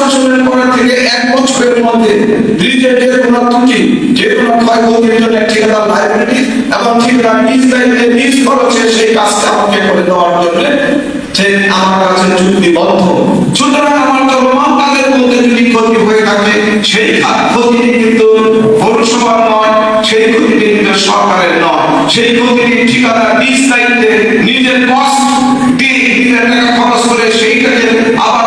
শাসনের পর থেকে এক বছরের মধ্যে ব্রিজের যে কোনো ত্রুটি, যে কোনো ক্ষয়ক্ষতির জন্য ঠিকাদার লাইব্রেরি এবং ঠিকাদার নিজ দায়িত্বে নিজ খরচে সেই কাজটা আমাকে করে দেওয়ার জন্য সে আমার কাছে চুক্তিবদ্ধ। সুতরাং আমার চলমান কাজের মধ্যে যদি ক্ষতি হয়ে থাকে, সেই ক্ষতিটি কিন্তু পৌরসভার নয়, সেই ক্ষতিটি কিন্তু সরকারের নয়। সেই ক্ষতিটি ঠিকাদার নিজ দায়িত্বে নিজের কষ্ট দিয়ে টাকা খরচ করে সেইটাকে আবার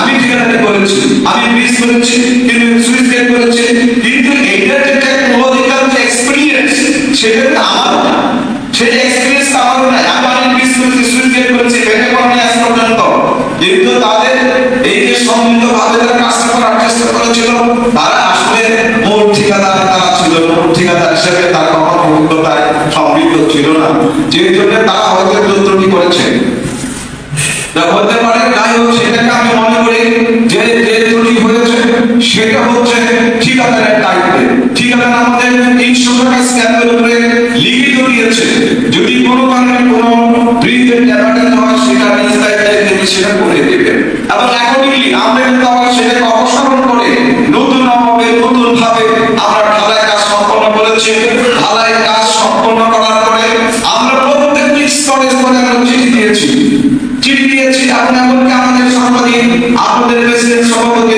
আমি করেছি আমি করেছি, কিন্তু সুইচ গেট করেছি। কিন্তু এইটার যে এক্সপিরিয়েন্স সেটা কিন্তু আমার না। এক্সপিরিয়েন্স আমার নাই। আমি অনেক করেছি, সুইচ গেট করেছি পর্যন্ত কিন্তু তাদের এই যে সম্মিলিত ভাবে তারা কাজটা করার চেষ্টা করেছিল, তারা আসলে মূল ঠিকাদার তারা ছিল মূল ঠিকাদার হিসেবে তারা কখনো সমৃদ্ধ ছিল না। যে জন্য তারা হয়তো যন্ত্রটি করেছে? তা হতে যাই হোক, সেটাকে আমি মনে করি যে যে হয়েছে, সেটা হচ্ছে ঠিকাদারের দায়িত্বে। ঠিকাদার আমাদের এই সুযোগটা স্ট্যাম্পের উপরে লিখিত দিয়েছে যদি কোনো কারণে কোনো ব্রিজের ড্যামেজ হয় সেটা নিজ দায়িত্বে তিনি সেটা করে দেবেন এবং অ্যাকর্ডিংলি আমরা কিন্তু আবার সেটাকে অপসারণ করে নতুন ভাবে নতুন ভাবে আমরা ঢালাই কাজ সম্পন্ন করেছি ঢালাই কাজ সম্পন্ন করার পরে আমরা প্রত্যেকটি স্তরে স্তরে আমরা চিঠি দিয়েছি চিঠি দিয়েছি এবং এমনকি আমাদের সাংবাদিক আপনাদের সভাপতি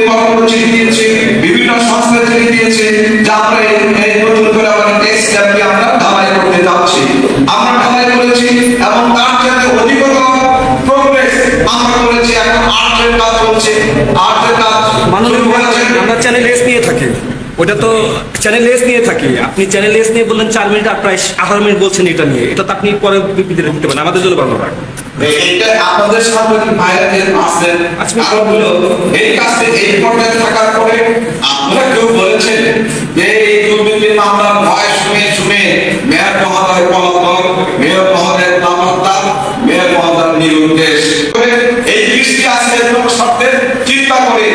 চিঠি দিয়েছি বিভিন্ন সংস্থায় চিঠি দিয়েছি যে আমরা এই নতুন করে ক্যাম্পে আমরা ঢালাই করতে যাচ্ছি। আমরা ঢালাই করেছি এবং তার যাতে অধিকতর প্রোগ্রেস আমরা করেছি। এখন আর্টের কাজ চলছে। আর্টের কাজ হয়েছে। আমরা চ্যানেল এস নিয়ে থাকি। ওটা তো চ্যানেল এস নিয়ে থাকি। আপনি চ্যানেল এস নিয়ে বললেন চার মিনিট আর প্রায় আঠারো মিনিট বলছেন এটা নিয়ে। এটা তো আপনি পরে দিতে পারেন। আমাদের জন্য ভালো হয় এইটা আপনাদের সাংবাদিক ভাইরা যে আচ্ছা। আরও হলো এই কাজে এই পর্যায়ে থাকার পরে আপনারা কেউ বলেছেন যে এই দুর্নীতির মামলার ভয় শুনে শুনে মেয়র মহোদয় পলাতক মেয়র মহোদয় নামতার মেয়র মহোদয় নিরুদ্দেশ। এই দৃষ্টি আজকে শব্দের চিন্তা করে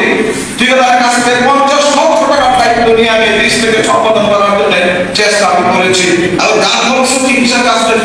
ঠিকাদার কাছ থেকে পঞ্চাশ লক্ষ টাকার দায়িত্ব নিয়ে আমি এই দৃষ্টিকে সম্পাদন করার জন্য চেষ্টা করেছি। এবং যার ফলশ্রুতি হিসাবে আসলে